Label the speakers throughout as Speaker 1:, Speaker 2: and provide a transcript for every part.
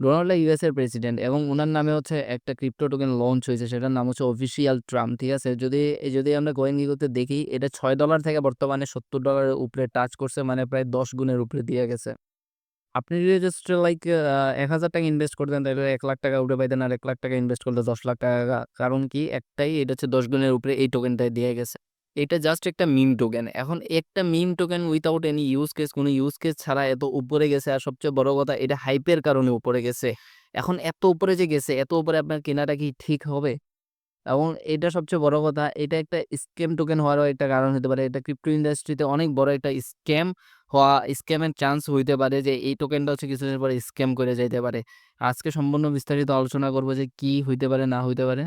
Speaker 1: Donald US এর president এবং ওনার নামে হচ্ছে একটা ক্রিপ্টো টোকেন লঞ্চ হয়েছে, সেটার নাম হচ্ছে অফিসিয়াল ট্রাম্প ঠিক আছে? যদি যদি আমরা কয়েন করতে দেখি, এটা ছয় ডলার থেকে বর্তমানে সত্তর ডলারের উপরে টাচ করছে মানে প্রায় দশ গুণের উপরে দিয়ে গেছে। আপনি যদি জাস্ট লাইক এক হাজার টাকা ইনভেস্ট করতেন, তাহলে এক লাখ টাকা উঠে পাইতেন আর এক লাখ টাকা ইনভেস্ট করলে দশ লাখ টাকা, কারণ কি? একটাই, এটা হচ্ছে দশ গুণের উপরে এই টোকেনটাই দিয়ে গেছে। এটা জাস্ট একটা মিম টোকেন এখন একটা meme token without any use case কোনো ইউজ কেস ছাড়া এত উপরে গেছে। আর সবচেয়ে বড় কথা, এটা হাইপের কারণে উপরে গেছে। এখন এত উপরে যে গেছে, এত উপরে আপনার কেনাটা কি ঠিক হবে? এবং এটা সবচেয়ে বড় কথা, এটা একটা স্ক্যাম টোকেন হওয়ারও একটা কারণ হতে পারে। এটা ক্রিপ্টো ইন্ডাস্ট্রিতে অনেক বড় একটা স্ক্যাম হওয়া স্ক্যামের চান্স হইতে পারে যে এই টোকেনটা হচ্ছে কিছুদিন পরে স্ক্যাম করে যাইতে পারে। আজকে সম্পূর্ণ বিস্তারিত আলোচনা করব যে কি হইতে পারে, না হইতে পারে।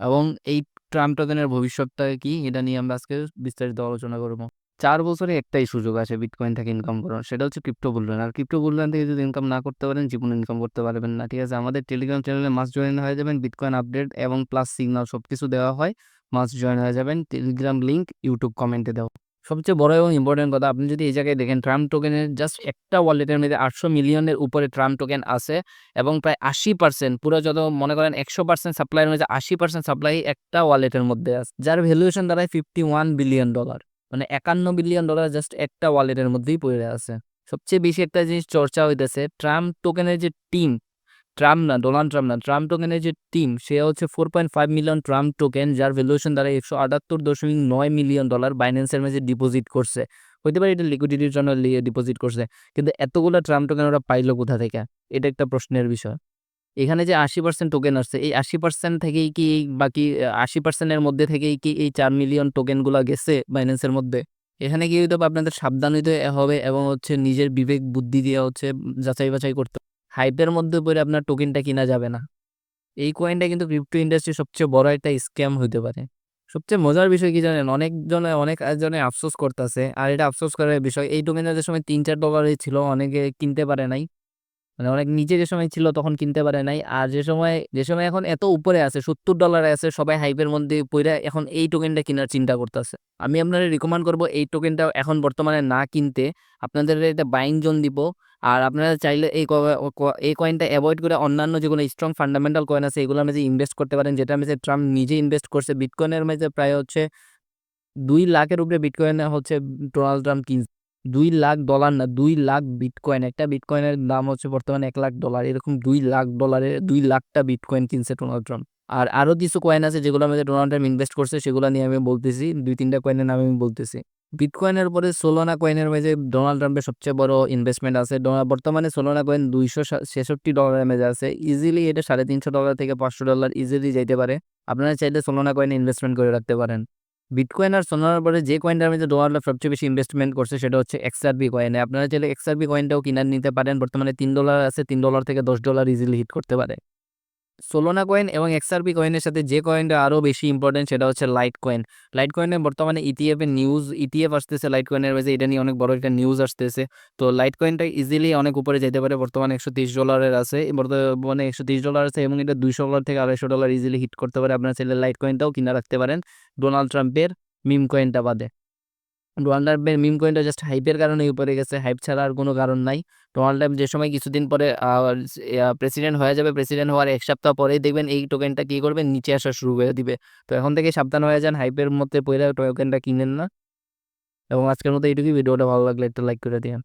Speaker 1: এবং এই ট্রাম্প টোকেনের ভবিষ্যৎটা কি? এটা নিয়ে আমরা আজকে বিস্তারিত আলোচনা করব। চার বছরে একটাই সুযোগ আছে বিটকয়েন থেকে ইনকাম করার, সেটা হচ্ছে ক্রিপ্টো বুললেন আর ক্রিপ্টো বুললেন থেকে যদি ইনকাম না করতে পারেন, জীবন ইনকাম করতে পারবেন না। ঠিক আছে? আমাদের টেলিগ্রাম চ্যানেলে মাস জয়েন হয়ে যাবেন বিটকয়েন আপডেট এবং প্লাস সিগনাল সব কিছু দেওয়া হয়। মাস জয়েন হয়ে যাবেন টেলিগ্রাম লিঙ্ক ইউটিউব কমেন্টে দেওয়া। সবচেয়ে বড় এবং ইম্পর্টেন্ট কথা, আপনি যদি এই জায়গায় দেখেন ট্রাম্প টোকেনের জাস্ট একটা ওয়ালেটের মধ্যে আটশো মিলিয়নের উপরে ট্রাম্প টোকেন আছে এবং প্রায় আশি পার্সেন্ট পুরো যত মনে করেন একশো পার্সেন্ট সাপ্লাইয়ের মধ্যে আশি পার্সেন্ট সাপ্লাই একটা ওয়ালেটের মধ্যে আছে, যার ভ্যালুয়েশন দাঁড়ায় ফিফটি ওয়ান বিলিয়ন ডলার মানে একান্ন বিলিয়ন ডলার জাস্ট একটা ওয়ালেটের মধ্যেই পড়ে আছে। সবচেয়ে বেশি একটা জিনিস চর্চা হইতেছে ট্রাম্প টোকেনের যে টিম ট্রাম্প না ডোনাল্ড ট্রাম্প না ট্রাম্প টোকেনের যে টিম সে হচ্ছে four point five million Trump token যার ভ্যালুয়েশন দ্বারা একশো আটাত্তর দশমিক নয় মিলিয়ন ডলার বাইন্যান্সের মাঝে ডিপোজিট করছে। হইতে পারে এটা লিকুইডিটির জন্য ডিপোজিট করছে, কিন্তু এতগুলো ট্রাম্প টোকেন ওরা পাইলো কোথা থেকে? এটা একটা প্রশ্নের বিষয়। এখানে যে আশি পার্সেন্ট টোকেন আসছে, এই আশি পার্সেন্ট থেকেই কি এই বাকি, আশি পার্সেন্টের মধ্যে থেকেই কি এই চার মিলিয়ন টোকেনগুলো গেছে বাইন্যান্সের মধ্যে? এখানে কি হইতে হবে আপনাদের সাবধান হইতে হবে এবং হচ্ছে নিজের বিবেক, বুদ্ধি দিয়ে হচ্ছে যাচাই বাছাই করতে। হাইপের মধ্যে পড়ে আপনার টোকেনটা কিনা যাবে না। এই কয়েনটা কিন্তু ক্রিপ্টো ইন্ডাস্ট্রি সবচেয়ে বড় একটা স্ক্যাম হইতে পারে। সবচেয়ে মজার বিষয় কি জানেন? অনেকজনে অনেক জনে আফসোস করতেছে। আর এটা আফসোস করার বিষয়, এই টোকেনটা যে সময় তিন চার ডলারে ছিল, অনেকে কিনতে পারে নাই। মানে অনেক নিচে যে সময় ছিল, তখন কিনতে পারে নাই। আর যে সময় যে সময় এখন এত উপরে আছে, সত্তর ডলারে আছে, সবাই হাইপের মধ্যে পইরা এখন এই টোকেনটা কেনার চিন্তা করতেছে। আমি আপনাদের রিকমেন্ড করব, এই টোকেনটা এখন বর্তমানে না কিনতে। আপনাদের এটা বাইং জোন দিব। আর আপনারা চাইলে এই এই কয়েনটা অ্যাভয়েড করে অন্যান্য যেগুলো স্ট্রং ফান্ডামেন্টাল কয়েন আছে এগুলোর মাঝে ইনভেস্ট করতে পারেন, যেটা মাঝে ট্রাম্প নিজে ইনভেস্ট করছে বিটকয়েনের মাঝে প্রায় হচ্ছে দুই লাখের উপরে বিটকয়েন হচ্ছে ডোনাল্ড ট্রাম্প কিনছে দুই লাখ ডলার না, দুই লাখ বিটকয়েন একটা বিটকয়েনের দাম হচ্ছে বর্তমানে এক লাখ ডলার এরকম দুই লাখ ডলারের দুই লাখটা বিটকয়েন কিনছে ডোনাল্ড ট্রাম্প আর আরও কিছু কয়েন আছে, যেগুলো আমাদের ডোনাল্ড ট্রাম্প ইনভেস্ট করছে, সেগুলো নিয়ে আমি বলতেছি, দুই তিনটা কয়েনের নাম আমি বলতেছি। বিটকয়েনের পরে সোলোনা কয়েনের মাঝে ডোনাল্ড ট্রাম্পের সবচেয়ে বড় ইনভেস্টমেন্ট আছে। বর্তমানে সোলোনা কয়েন দুইশো ছেষট্টি ডলারের মেজে আছে। ইজিলি এটা সাড়ে তিনশো ডলার থেকে পাঁচশো ডলার ইজিলি যাইতে পারে। আপনারা চাইলে সোলোনা কয়েনে ইনভেস্টমেন্ট করে রাখতে পারেন। বিটকয়েন আর সোনার পরে যে কয়েনটার মধ্যে ডোনাল্ড সবচেয়ে বেশি ইনভেস্টমেন্ট করছে সেটা হচ্ছে এক্সআরবি কয়েনে আপনারা চাইলে এক্সআরবি কয়েনটাও কিনে নিতে পারেন। বর্তমানে তিন ডলার আছে, তিন ডলার থেকে দশ ডলার ইজিলি হিট করতে পারে। সোলোনা কয়েন এবং এক্সআরপি কয়েনের সাথে যে কয়েনটা আরও বেশি ইম্পর্টেন্ট সেটা হচ্ছে লাইট কয়েন লাইট কয়েনে বর্তমানে ইটিএফ এর নিউজ ইটিএফ আসতেছে লাইট কয়েনের মাঝে এটা নিয়ে অনেক বড় একটা নিউজ আসতেছে। তো লাইট কয়েনটা ইজিলি অনেক উপরে যেতে পারে, বর্তমানে একশো তিরিশ ডলারের আছে। বর্তমানে একশো তিরিশ ডলার আছে এবং এটা দুইশো ডলার থেকে আড়াইশো ডলার ইজিলি হিট করতে পারে। আপনার ছেলে লাইট কয়েনটাও কিনে রাখতে পারেন। ডোনাল্ড ট্রাম্পের মিম কয়েনটা বাদে। ডোনাল্ড ট্রাম্পের মিম কয়েনটা জাস্ট হাইপের কারণে উপরে গেছে। হাইপ ছাড়া আর কোনো কারণ নাই। ডোনাল্ড ট্রাম্প যে সময় কিছুদিন পরে প্রেসিডেন্ট হয়ে যাবে প্রেসিডেন্ট হওয়ার এক সপ্তাহ পরেই দেখবেন এই টোকেনটা কী করবে, নিচে আসা শুরু করে দিবে। তো এখন থেকে সাবধান হয়ে যান হাইপের মধ্যে পড়ে টোকেনটা কিনেন না। এবং আজকের মতো এইটুকুই। ভিডিওটা ভালো লাগলে একটা লাইক করে দিন